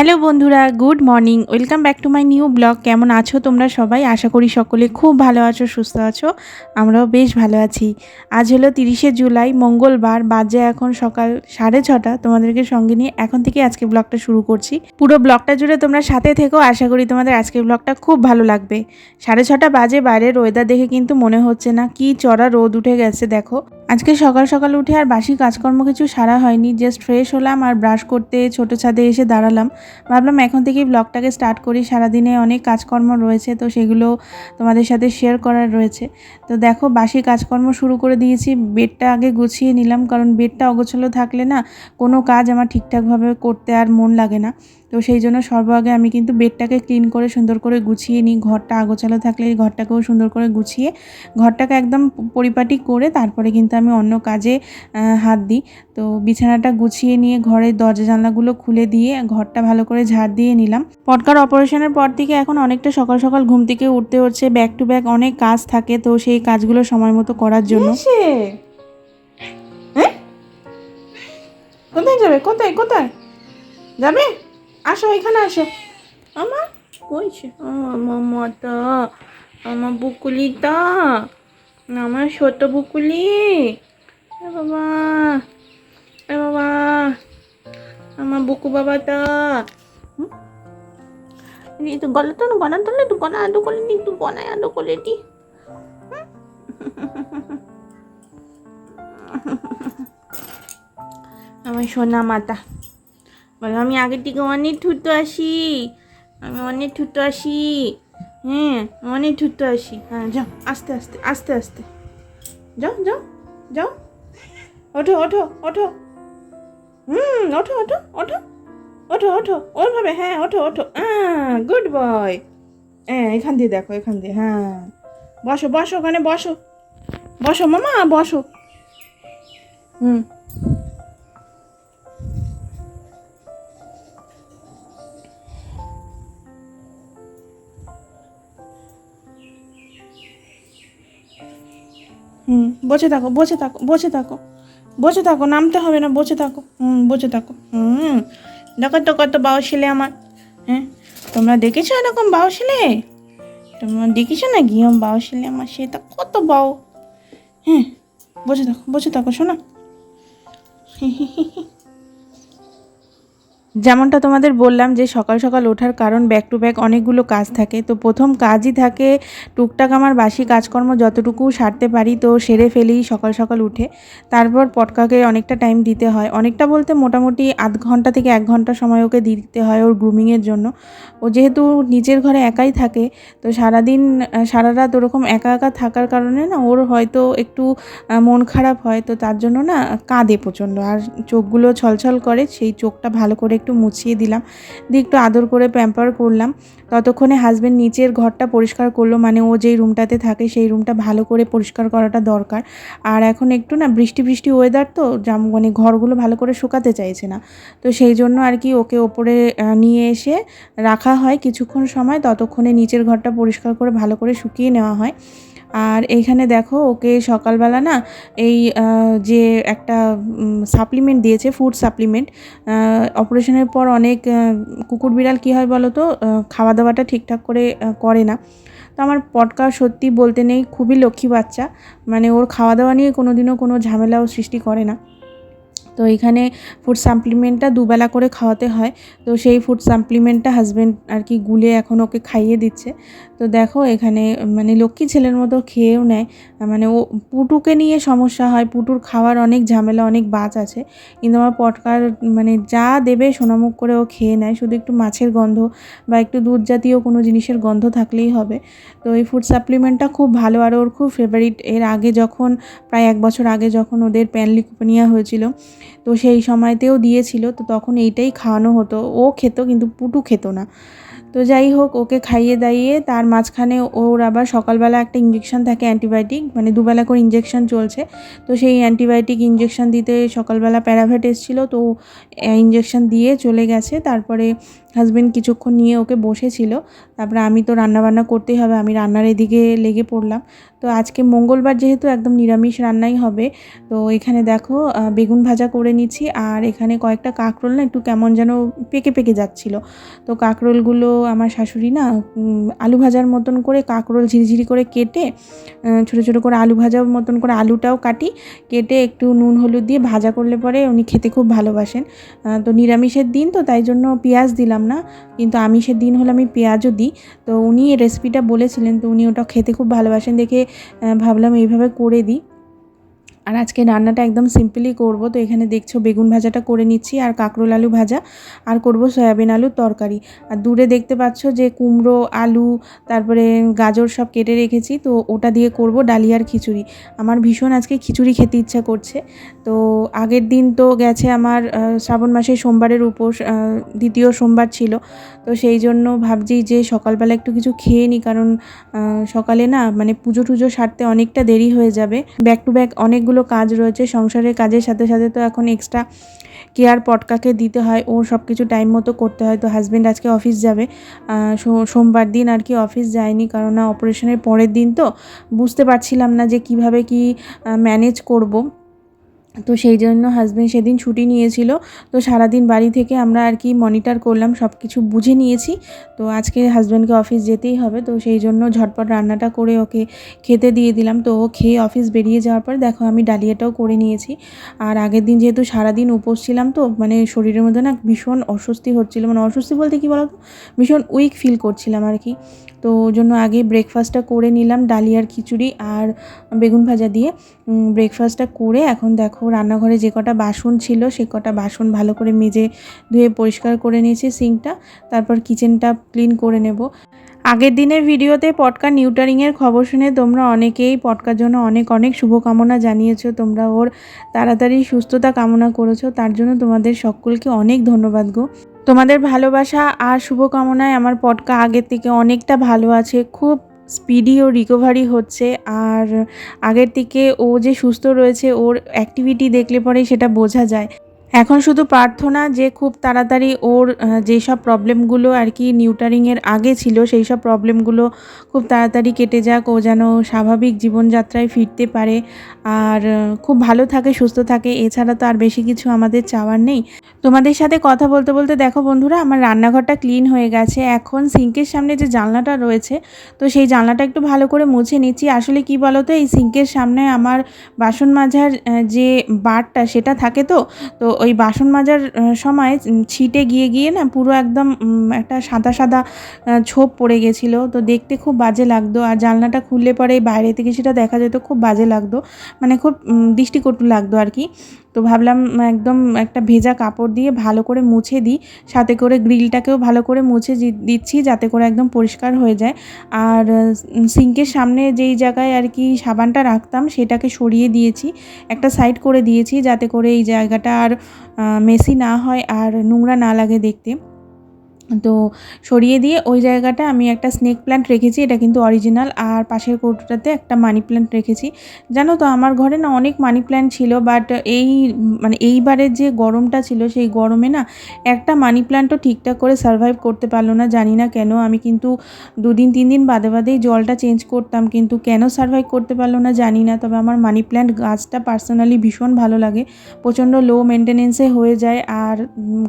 Hello বন্ধুরা, good morning. Welcome back to my new blog. কেমন আছো তোমরা সবাই? আশা করি সকলে খুব ভালো আছো, সুস্থ আছো। আমরাও বেশ ভালো আছি। আজ হলো তিরিশে জুলাই, মঙ্গলবার, বাজে এখন সকাল সাড়ে ছটা। তোমাদেরকে সঙ্গে নিয়ে এখন থেকে আজকে ব্লগটা শুরু করছি। পুরো ব্লগটা জুড়ে তোমরা সাথে থেকো। আশা করি তোমাদের আজকের ব্লগটা খুব ভালো লাগবে। সাড়ে ছটা বাজে, বাইরের ওয়েদার দেখে কিন্তু মনে হচ্ছে না। কি চড়া রোদ উঠে গেছে, দেখো। আজকে সকাল সকাল উঠে আর বাসি কাজকর্ম কিছু সারা হয়নি জাস্ট ফ্রেশ হলাম আর ব্রাশ করতে ছোটো ছাদে এসে দাঁড়ালাম। ভাবলাম এখন থেকেই ব্লগটাকে স্টার্ট করি, সারাদিনে অনেক কাজকর্ম রয়েছে তো সেগুলো তোমাদের সাথে শেয়ার করার রয়েছে। তো দেখো, বাসি কাজকর্ম শুরু করে দিয়েছি বেডটা আগে গুছিয়ে নিলাম কারণ বেডটা অগোছালো থাকলে না কোনো কাজ আমার ঠিকঠাকভাবে করতে আর মন লাগে না। তো সেই জন্য সর্ব আগে আমি কিন্তু বেডটাকে ক্লিন করে সুন্দর করে গুছিয়ে নিই। ঘরটা আগোছালো থাকলে এই ঘরটাকেও সুন্দর করে গুছিয়ে ঘরটাকে একদম পরিপাটি করে তারপরে কিন্তু আমি অন্য কাজে হাত দিই। তো বিছানাটা গুছিয়ে নিয়ে ঘরের দরজা জানলাগুলো খুলে দিয়ে ঘরটা ভালো করে ঝাড় দিয়ে নিলাম। পটকার অপারেশনের পর থেকে এখন অনেকটা সকাল সকাল ঘুম থেকে উঠতে হচ্ছে। ব্যাক টু ব্যাক অনেক কাজ থাকে তো সেই কাজগুলো সময় মতো করার জন্য। হ্যাঁ? কোথায় যাবে? কোথায়? কোথায়? যাবে? আসো, এখানে আসো। আমার কইছে মামাটা আমার বুকুলিটা আমার ছোট বুকুলি। এ বাবা এ বাবা আমার বুকু বাবাটা? এই তো গলা তো গলা তোলে তো গলা আদো করে নি তুই গলায় আদো করে দি আমার সোনা মাতা। বলো, আমি আগের থেকে অনেক ঠুটো আসি। আমি অনেক ঠুটো আসি। হ্যাঁ অনেক ঠুটো আসি। হ্যাঁ যাও, আস্তে আস্তে আস্তে আস্তে। যাও যাও যাও। ওঠো ওঠো ওঠো। হুম, ওঠো ওঠো ওঠো। ওঠো ওঠো ওইভাবে হ্যাঁ ওঠো ওঠো। হ্যাঁ গুড বয়। হ্যাঁ এখান দিয়ে দেখো, এখান দিয়ে হ্যাঁ। বসো বসো, ওখানে বসো। বসো, মামা, বসো। হুম। বসে থাকো বসে থাকো বসে থাকো। বসে থাকো, নামতে হবে না, বসে থাকো। হুম, বসে থাকো। হুম, দেখো তো কত বাউ ছেলে আমার। হ্যাঁ তোমরা দেখেছ এরকম বাউ ছেলে তোমরা দেখেছ না গিয়ম বাউ ছেলে আমার? সে সেটা কত বাউ। হ্যাঁ বসে থাকো বসে থাকো, শোনা। যেমনটা তোমাদের বললাম যে সকাল সকাল ওঠার কারণ ব্যাক টু ব্যাক অনেকগুলো কাজ থাকে। তো প্রথম কাজই থাকে টুকটাক আমার বাসি কাজকর্ম যতটুকু সারতে পারি তো সেরে ফেলি সকাল সকাল উঠে। তারপর পটকাকে অনেকটা টাইম দিতে হয়। অনেকটা বলতে মোটামুটি আধ ঘণ্টা থেকে এক ঘণ্টা সময় ওকে দিতে হয় ওর গ্রুমিংয়ের জন্য। ও যেহেতু নিজের ঘরে একাই থাকে, তো সারাদিন, সারা রাত ওরকম একা একা থাকার কারণে না ওর হয়তো একটু মন খারাপ হয়। তো তার জন্য না কাঁদে প্রচণ্ড। আর চোখগুলো ছলছল করে, সেই চোখটা ভালো করে একটু মুছিয়ে দিলাম। দিয়ে একটু আদর করে প্যাম্পার করলাম। ততক্ষণে হাজব্যান্ড নিচের ঘরটা পরিষ্কার করল। মানে ও যেই রুমটাতে থাকে, সেই রুমটা ভালো করে পরিষ্কার করাটা দরকার। আর এখন একটু না বৃষ্টি বৃষ্টি ওয়েদার তো জাম মানে ঘরগুলো ভালো করে শুকাতে চাইছে না। তো সেই জন্য আর কি ওকে ওপরে নিয়ে এসে রাখা হয়। কিছুক্ষণ সময় ততক্ষণে নিচের ঘরটা পরিষ্কার করে, ভালো করে শুকিয়ে নেওয়া হয়। আর এইখানে দেখো, ওকে সকালবেলা না এই যে একটা সাপ্লিমেন্ট দিয়েছে ফুড সাপ্লিমেন্ট অপারেশনের পর অনেক কুকুর বিড়াল কী হয় বলো তো খাওয়া দাওয়াটা ঠিকঠাক করে করে না। তো আমার পটকা সত্যি বলতে নেই, খুবই লক্ষ্মী বাচ্চা মানে ওর খাওয়া দাওয়া নিয়ে কোনো দিনও কোনো ঝামেলাও সৃষ্টি করে না। তো এখানে ফুড সাপ্লিমেন্টটা দুবেলা করে খাওয়াতে হয়। তো সেই ফুড সাপ্লিমেন্টটা হাজব্যান্ড আর কি গুলে এখন ওকে খাইয়ে দিচ্ছে। তো দেখো এখানে মানে লক্ষ্মী ছেলের মতো খেয়েও নেয়। মানে ও, পুটুকে নিয়ে সমস্যা হয়। পুটুর খাওয়ার অনেক ঝামেলা, অনেক বাজ আছে। কিন্তু আমার পটকার মানে যা দেবে সোনামুখ করে ও খেয়ে নেয়। শুধু একটু মাছের গন্ধ বা একটু দুধ জাতীয় কোনো জিনিসের গন্ধ থাকলেই হবে। তো এই ফুড সাপ্লিমেন্টটা খুব ভালো। আর ওর খুব ফেভারিট এর আগে যখন, প্রায় এক বছর আগে যখন ওদের প্যানলিকোপেনিয়া হয়েছিল তো সেই সময়তেও দিয়েছিল, তো তখন এইটাই খাওয়ানো হতো। ও খেত কিন্তু পুটু খেত না। তো যাই হোক, ওকে খাইয়ে দাইয়ে তার মাঝখানে ওর আবার সকালবেলা একটা ইঞ্জেকশন থাকে অ্যান্টিবায়োটিক মানে দুবেলা করে ইঞ্জেকশন চলছে। তো সেই অ্যান্টিবায়োটিক ইঞ্জেকশন দিতে সকালবেলা প্যারাভেট এসেছিল, তো ইঞ্জেকশন দিয়ে চলে গেছে। তারপরে হাজবেন্ড কিছুক্ষণ নিয়ে ওকে বসেছিল। তারপরে আমি তো রান্নাবান্না করতেই হবে, আমি রান্নার এদিকে লেগে পড়লাম। তো আজকে মঙ্গলবার যেহেতু একদম নিরামিষ রান্নাই হবে, তো এখানে দেখো বেগুন ভাজা করে নিচ্ছি আর এখানে কয়েকটা কাঁকরোল না একটু কেমন যেন পেকে পেকে যাচ্ছিল। তো কাঁকরোলগুলো আমার শাশুড়ি না আলু ভাজার মতন করে কাঁকরোল ঝিরিঝিরি করে কেটে ছোটো ছোটো করে আলু ভাজার মতন করে আলুটাও কাটি, কেটে একটু নুন হলুদ দিয়ে ভাজা করলে পরে উনি খেতে খুব ভালোবাসেন। তো নিরামিষের দিন তো তাই জন্য পেঁয়াজ দিলাম। না, কিন্তু আমিষের দিন হলে আমি পেঁয়াজও দিই। তো উনি রেসিপিটা বলেছিলেন, তো উনি ওটা খেতে খুব ভালোবাসেন দেখে ভাবলাম এইভাবে করে দিই। আর আজকে রান্নাটা একদম সিম্পলি করব। তো এখানে দেখছ বেগুন ভাজাটা করে নিচ্ছি আর কাঁকরোল আলু ভাজা আর করব সয়াবিন আলুর তরকারি। আর দূরে দেখতে পাচ্ছ যে কুমড়ো, আলু, তারপরে গাজর সব কেটে রেখেছি। তো ওটা দিয়ে করব ডালিয়ার খিচুড়ি। আমার ভীষণ আজকে খিচুড়ি খেতে ইচ্ছা করছে। তো আগের দিন তো গেছে আমার শ্রাবণ মাসে সোমবারের উপোস দ্বিতীয় সোমবার ছিল। তো সেই জন্য ভাবছি যে সকালবেলা একটু কিছু খেয়ে নিই কারণ সকালে না মানে পুজো টুজো সারতে অনেকটা দেরি হয়ে যাবে। ব্যাক টু ব্যাক অনেকগুলো কাজ রয়েছে। সংসারের কাজের সাথে সাথে তো এখন এক্সট্রা কেয়ার পটকাকে দিতে হয়। ওর সব কিছু টাইম মতো করতে হয়। তো হাজব্যান্ড আজকে অফিস যাবে। সোমবার দিন আর কি অফিস যায়নি। কারণ অপারেশনের পরের দিন তো বুঝতে পারছিলাম না যে কীভাবে কি ম্যানেজ করব। তো সেই জন্য হাজব্যান্ড সেদিন ছুটি নিয়েছিল। তো সারাদিন বাড়ি থেকে আমরা আর কি মনিটর করলাম সব কিছু বুঝে নিয়েছি। তো আজকে হাজব্যান্ডকে অফিস যেতেই হবে, তো সেই জন্য ঝটপট রান্নাটা করে ওকে খেতে দিয়ে দিলাম। তো ও খেয়ে অফিস বেরিয়ে যাওয়ার পর দেখো আমি ডালিয়াটাও করে নিয়েছি। আর আগের দিন যেহেতু সারাদিন উপোস ছিলাম তো মানে শরীরের মধ্যে না ভীষণ অস্বস্তি হচ্ছিল। মানে অস্বস্তি বলতে কি বলতো? ভীষণ উইক ফিল করছিলাম আর কি। তো ওই জন্য আগে ব্রেকফাস্টটা করে নিলাম, ডালিয়ার খিচুড়ি আর বেগুন ভাজা দিয়ে। ব্রেকফাস্টটা করে এখন দেখো রান্নাঘরে যে কটা বাসন ছিল সে কটা বাসন ভালো করে মেজে ধুয়ে পরিষ্কার করে নিয়েছি সিঙ্কটা, তারপর কিচেনটা ক্লিন করে নেব। আগের দিনের ভিডিওতে পটকা নিউটারিংয়ের খবর শুনে তোমরা অনেকেই পটকার জন্য অনেক অনেক শুভকামনা জানিয়েছো, তোমরা ওর তাড়াতাড়ি সুস্থতা কামনা করেছ, তার জন্য তোমাদের সকলকে অনেক ধন্যবাদ গো। তোমাদের ভালোবাসা আর শুভকামনায় আমার পটকা আগের থেকে অনেকটা ভালো আছে, খুব স্পিডি ও রিকভারি হচ্ছে। আর আগের থেকে ও যে সুস্থ রয়েছে, ওর অ্যাক্টিভিটি দেখলে পরেই সেটা বোঝা যায়। এখন শুধু প্রার্থনা যে খুব তাড়াতাড়ি ওর যেসব প্রবলেমগুলো আর কি নিউটারিংয়ের আগে ছিল সেই সব প্রবলেমগুলো খুব তাড়াতাড়ি কেটে যাক। ও যেন স্বাভাবিক জীবনযাত্রায় ফিরতে পারে আর খুব ভালো থাকে, সুস্থ থাকে। এছাড়া তো আর বেশি কিছু আমাদের চাওয়ার নেই। তোমাদের সাথে কথা বলতে বলতে দেখো বন্ধুরা, আমার রান্নাঘরটা ক্লিন হয়ে গেছে। এখন সিঙ্কের সামনে যে জানলাটা রয়েছে, তো সেই জানলাটা একটু ভালো করে মুছে নিচ্ছি। আসলে কি বলো তো এই সিঙ্কের সামনে আমার বাসন মাজার যে বারটা সেটা থাকে তো তো ওই বাসন মাজার সময় ছিটে গিয়ে গিয়ে না পুরো একদম একটা সাদা সাদা ছোপ পড়ে গেছিল। তো দেখতে খুব বাজে লাগতো। আর জানলাটা খুললে পরে বাইরে থেকে সেটা দেখা যেত, খুব বাজে লাগতো। মানে খুব দৃষ্টিকটু লাগতো আর কি। তো ভাবলাম একদম একটা ভেজা কাপড় দিয়ে ভালো করে মুছে দিই। সাথে করে গ্রিলটাকেও ভালো করে মুছে দিচ্ছি যাতে করে একদম পরিষ্কার হয়ে যায়। আর সিঙ্কের সামনে যেই জায়গায় আর কি সাবানটা রাখতাম সেটাকে সরিয়ে দিয়েছি। একটা সাইড করে দিয়েছি যাতে করে এই জায়গাটা আর মেসি না হয় আর নোংরা না লাগে দেখতে। তো সরিয়ে দিয়ে ওই জায়গাটা আমি একটা স্নেক প্ল্যান্ট রেখেছি, এটা কিন্তু অরিজিনাল আর পাশের কৌটোটাতে একটা মানি প্ল্যান্ট রেখেছি। জানো তো, আমার ঘরে না অনেক মানি প্ল্যান্ট ছিল বাট এই মানে এইবারের যে গরমটা ছিল, সেই গরমে না একটা মানি প্ল্যান্টও ঠিকঠাক করে সার্ভাইভ করতে পারল না, জানি না কেন। আমি কিন্তু দুদিন, তিন দিন বাদে বাদেই জলটা চেঞ্জ করতাম, কিন্তু কেন সার্ভাইভ করতে পারল না, জানি না। তবে আমার মানি প্ল্যান্ট গাছটা পার্সোনালি ভীষণ ভালো লাগে। প্রচণ্ড লো মেনটেনেন্সে হয়ে যায়, আর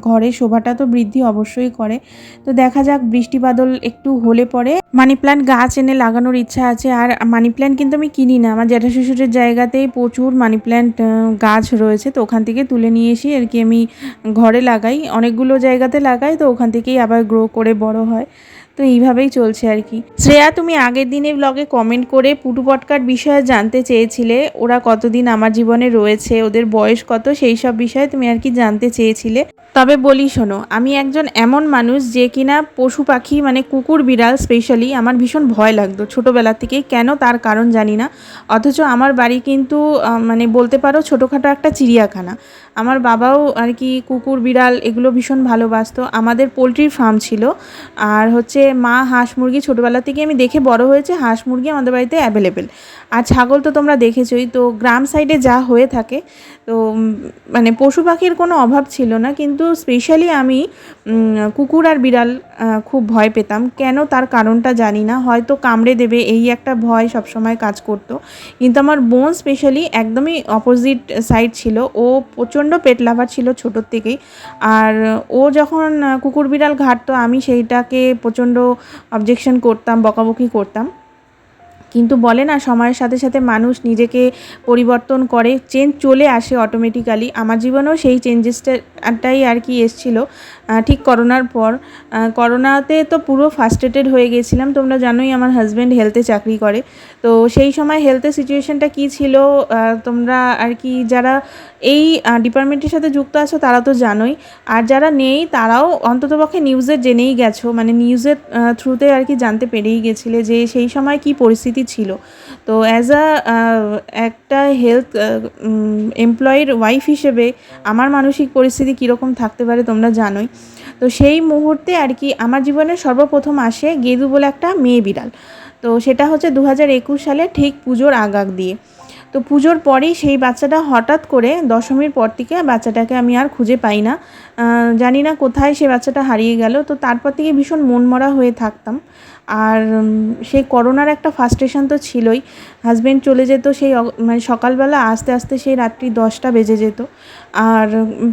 ঘরে শোভাটা তো বৃদ্ধি অবশ্যই করে। তো দেখা যাক, বৃষ্টি বাদল একটু হলে পরে। মানি প্ল্যান্ট গাছ এনে লাগানোর ইচ্ছা আছে, আর মানি প্ল্যান্ট কিন্তু আমি কিনি না। আমার জ্যাঠা শ্বশুরের জায়গাতেই প্রচুর মানি প্ল্যান্ট গাছ রয়েছে, তো ওখান থেকে তুলে নিয়ে এসে আর কি আমি ঘরে লাগাই। অনেকগুলো জায়গাতে লাগাই, তো ওখান থেকেই আবার গ্রো করে বড় হয়। তো এইভাবেই চলছে আর কি। শ্রেয়া, তুমি আগের দিনে ব্লগে কমেন্ট করে পুটু পটকার বিষয়ে জানতে চেয়েছিলে। ওরা কতদিন আমার জীবনে রয়েছে, ওদের বয়স কত, সেই সব বিষয়ে তুমি আর কি জানতে চেয়েছিলে। তবে বলি শোনো, আমি একজন এমন মানুষ যে কিনা পশু পাখি মানে কুকুর বিড়াল স্পেশালি আমার ভীষণ ভয় লাগতো ছোটোবেলা থেকেই কেন তার কারণ জানি না। অথচ আমার বাড়ি কিন্তু মানে বলতে পারো ছোটোখাটো একটা চিড়িয়াখানা। আমার বাবাও আর কি কুকুর, বিড়াল এগুলো ভীষণ ভালোবাসতো। আমাদের পোলট্রির ফার্ম ছিল। আর হচ্ছে মা হাঁস মুরগি ছোটোবেলা থেকে আমি দেখে বড় হয়েছে হাঁস মুরগি আমাদের বাড়িতে অ্যাভেলেবেল আর ছাগল তো তোমরা দেখেছোই, তো গ্রাম সাইডে যা হয়ে থাকে, তো মানে পশু পাখির কোনো অভাব ছিল না, কিন্তু স্পেশালি আমি কুকুর আর বিড়াল খুব ভয় পেতাম। কেন তার কারণটা জানি না, হয়তো কামড়ে দেবে, এই একটা ভয় সবসময় কাজ করতো। কিন্তু আমার বোন স্পেশালি একদমই অপোজিট সাইড ছিল, ও প্রচণ্ড পেট লাভার ছিল ছোটোর থেকেই। আর ও যখন কুকুর বিড়াল ঘাটতো, আমি সেইটাকে প্রচণ্ড অবজেকশন করতাম, বকাবকি করতাম। কিন্তু বলে না, সময়ের সাথে সাথে মানুষ নিজেকে পরিবর্তন করে চেঞ্জ চলে আসে অটোমেটিক্যালি আমার জীবনেও সেই চেঞ্জেসটাই আর কি এসছিল। ঠিক করোনার পর। করোনাতে তো পুরো ফার্স্টেটেড হয়ে গেছিলাম। তোমরা জানোই আমার হাজব্যান্ড হেলথে চাকরি করে। তো সেই সময় হেলথের সিচুয়েশানটা কী ছিল? তোমরা আর কি যারা এই ডিপার্টমেন্টের সাথে যুক্ত আছো, তারা তো জানোই। আর যারা নেই, তারাও অন্ততপক্ষে নিউজে জেনেই গেছো। মানে নিউজের থ্রুতে আর কি জানতে পেরেই গেছিলে যে সেই সময় কি পরিস্থিতি ছিল? তো অ্যাজ আ একটা হেলথ এমপ্লয়ির ওয়াইফ হিসেবে আমার মানসিক পরিস্থিতি কীরকম থাকতে পারে তোমরা জানোই। তো সেই মুহূর্তে আর কি আমার জীবনে সর্বপ্রথম আসে গেদু বলে একটা মেয়ে বিড়াল। তো সেটা হচ্ছে দু হাজার একুশ সালে ঠিক পুজোর আগ আগ দিয়ে। তো পুজোর পরেই সেই বাচ্চাটা হঠাৎ করে দশমীর পর থেকে বাচ্চাটাকে আমি আর খুঁজে পাই না। জানি না কোথায় সে বাচ্চাটা হারিয়ে গেল। তো তারপর থেকে ভীষণ মনমরা হয়ে থাকতাম। আর সেই করোনার একটা ফার্স্টেশন তো ছিলই। হাজব্যান্ড চলে যেত সেই মানে সকালবেলা আস্তে আস্তে সেই রাত্রি দশটা বেজে যেত। আর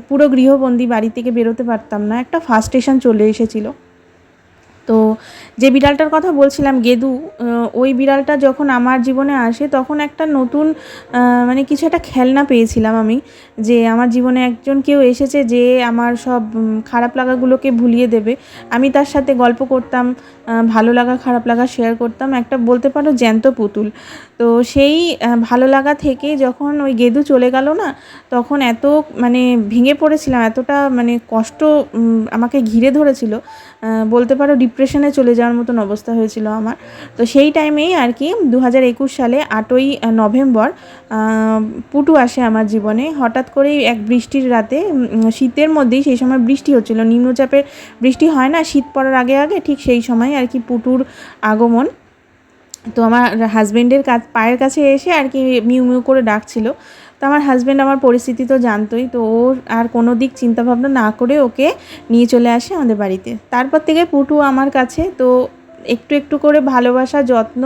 পুরো গৃহবন্দী বাড়ি থেকে বেরোতে পারতাম না। একটা ফার্স্টেশন চলে এসেছিল। তো যে বিড়ালটার কথা বলছিলাম, গেদু ওই বিড়ালটা যখন আমার জীবনে আসে তখন একটা নতুন মানে কিছু একটা খেলনা পেয়েছিলাম আমি যে আমার জীবনে একজন কেউ এসেছে যে আমার সব খারাপ লাগাগুলোকে ভুলিয়ে দেবে। আমি তার সাথে গল্প করতাম ভালো লাগা, খারাপ লাগা শেয়ার করতাম, একটা বলতে পারো জ্যান্ত পুতুল। তো সেই ভালো লাগা থেকে যখন ওই গেদু চলে গেল না, তখন এত মানে ভেঙে পড়েছিলাম, এতটা মানে কষ্ট আমাকে ঘিরে ধরেছিল বলতে পারো ডিপ্রেশনে চলে যাওয়ার মতন অবস্থা হয়েছিল আমার। তো সেই টাইমেই আর কি দু হাজার একুশ সালে আটই নভেম্বর পুটু আসে আমার জীবনে। হঠাৎ করেই এক বৃষ্টির রাতে শীতের মধ্যেই সেই সময় বৃষ্টি হচ্ছিল। নিম্নচাপের বৃষ্টি হয় না, শীত পড়ার আগে আগে, ঠিক সেই সময় আর কি পুটুর আগমন। তো আমার হাজবেন্ডের কাছ পায়ের কাছে এসে আর কি মিউ মিউ করে ডাকছিল। তো আমার হাজব্যান্ড আমার পরিস্থিতি তো জানতোই, তো ও আর কোনো দিক চিন্তাভাবনা না করে ওকে নিয়ে চলে আসে আমাদের বাড়িতে। তারপর থেকে পুটু আমার কাছে, তো একটু একটু করে ভালোবাসা, যত্ন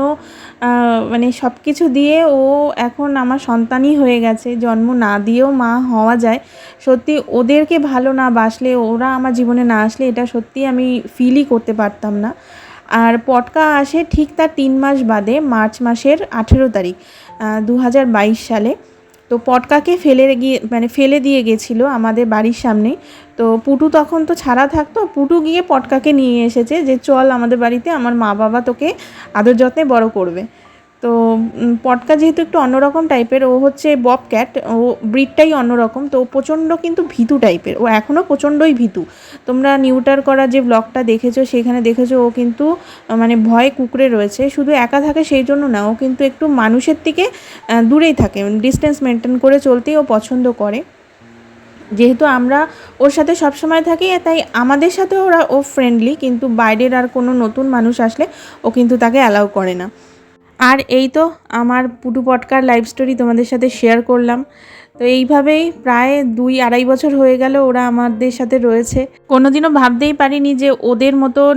মানে সব কিছু দিয়ে ও এখন আমার সন্তানই হয়ে গেছে, জন্ম না দিয়েও মা হওয়া যায়। সত্যি ওদেরকে ভালো না বাসলে, ওরা আমার জীবনে না আসলে এটা সত্যি আমি ফিলই করতে পারতাম না। আর পটকা আসে ঠিক তার তিন মাস বাদে, মার্চ মাসের আঠেরো তারিখ দু হাজার বাইশ সালে। তো পটকাকে ফেলে গিয়ে মানে ফেলে দিয়ে গেছিল আমাদের বাড়ির সামনে। তো পুটু তখন তো ছাড়া থাকতো, পুটু গিয়ে পটকাকে নিয়ে এসেছে যে, চল আমাদের বাড়িতে, আমার মা বাবা তোকে আদর যত্নে বড় করবে। তো পটকা যেহেতু একটু অন্যরকম টাইপের, ও হচ্ছে বব ক্যাট ও ব্রিডটাই অন্যরকম, তো প্রচণ্ড কিন্তু ভীতু টাইপের, ও এখনও প্রচণ্ডই ভীতু। তোমরা নিউটার করা যে ব্লগটা দেখেছ, সেখানে দেখেছ ও কিন্তু মানে ভয়ে কুকড়ে রয়েছে, শুধু একা থাকে সেই জন্য না, ও কিন্তু একটু মানুষের থেকে দূরেই থাকে, ডিস্টেন্স মেনটেন করে চলতেই ও পছন্দ করে। যেহেতু আমরা ওর সাথে সব সময় থাকি, তাই আমাদের সাথে ওরা ও ফ্রেন্ডলি কিন্তু বাইরের আর কোনো নতুন মানুষ আসলে ও কিন্তু তাকে অ্যালাউ করে না। আর এই তো আমার পুটু পটকার লাইফ স্টোরি তোমাদের সাথে শেয়ার করলাম। তো এইভাবেই প্রায় দুই আড়াই বছর হয়ে গেল ওরা আমাদের সাথে রয়েছে। কোনোদিনও ভাবতেই পারিনি যে ওদের মতন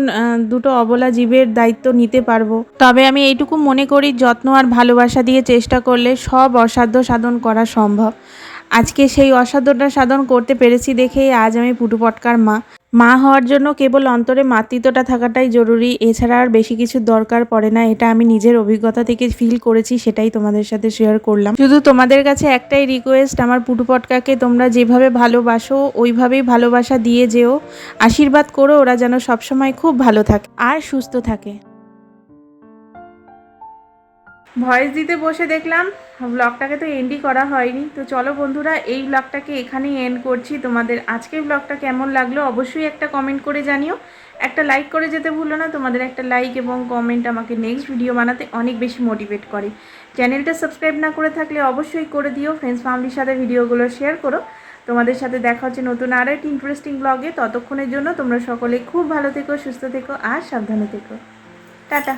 দুটো অবলা জীবের দায়িত্ব নিতে পারব। তবে আমি এইটুকু মনে করি, যত্ন আর ভালোবাসা দিয়ে চেষ্টা করলে সব অসাধ্য সাধন করা সম্ভব। আজকে সেই অসাধ্যটা সাধন করতে পেরেছি দেখেই আজ আমি পুটু পটকার মা। মা হওয়ার জন্য কেবল অন্তরে মাতৃত্বটা থাকাটাই জরুরি। এছাড়া আর বেশি কিছু দরকার পড়ে না। এটা আমি নিজের অভিজ্ঞতা থেকে ফিল করেছি, সেটাই তোমাদের সাথে শেয়ার করলাম। শুধু তোমাদের কাছে একটাই রিকোয়েস্ট আমার পুটু পটকাকে তোমরা যেভাবে ভালোবাসো, ওইভাবেই ভালোবাসা দিয়ে যেও। আশীর্বাদ করো, ওরা যেন সবসময় খুব ভালো থাকে আর সুস্থ থাকে। ভয়েস দিতে বসে দেখলাম ব্লগটাকে তো এন্ডই করা হয়নি। তো চলো বন্ধুরা, এই ব্লগটাকে এখানেই এন্ড করছি। তোমাদের আজকের ব্লগটা কেমন লাগল অবশ্যই একটা কমেন্ট করে জানিও। একটা লাইক করে যেতে ভুলো না, তোমাদের একটা লাইক এবং কমেন্ট আমাকে নেক্সট ভিডিও বানাতে অনেক বেশি মোটিভেট করে। চ্যানেলটা সাবস্ক্রাইব না করে থাকলে অবশ্যই করে দিও। ফ্রেন্ডস ফ্যামিলির সাথে ভিডিওগুলো শেয়ার করো। তোমাদের সাথে দেখা হচ্ছে নতুন আরও একটি ইন্টারেস্টিং ব্লগে ততক্ষণের জন্য তোমরা সকলে খুব ভালো থেকো, সুস্থ থেকো আর সাবধানে থেকো। টাটা।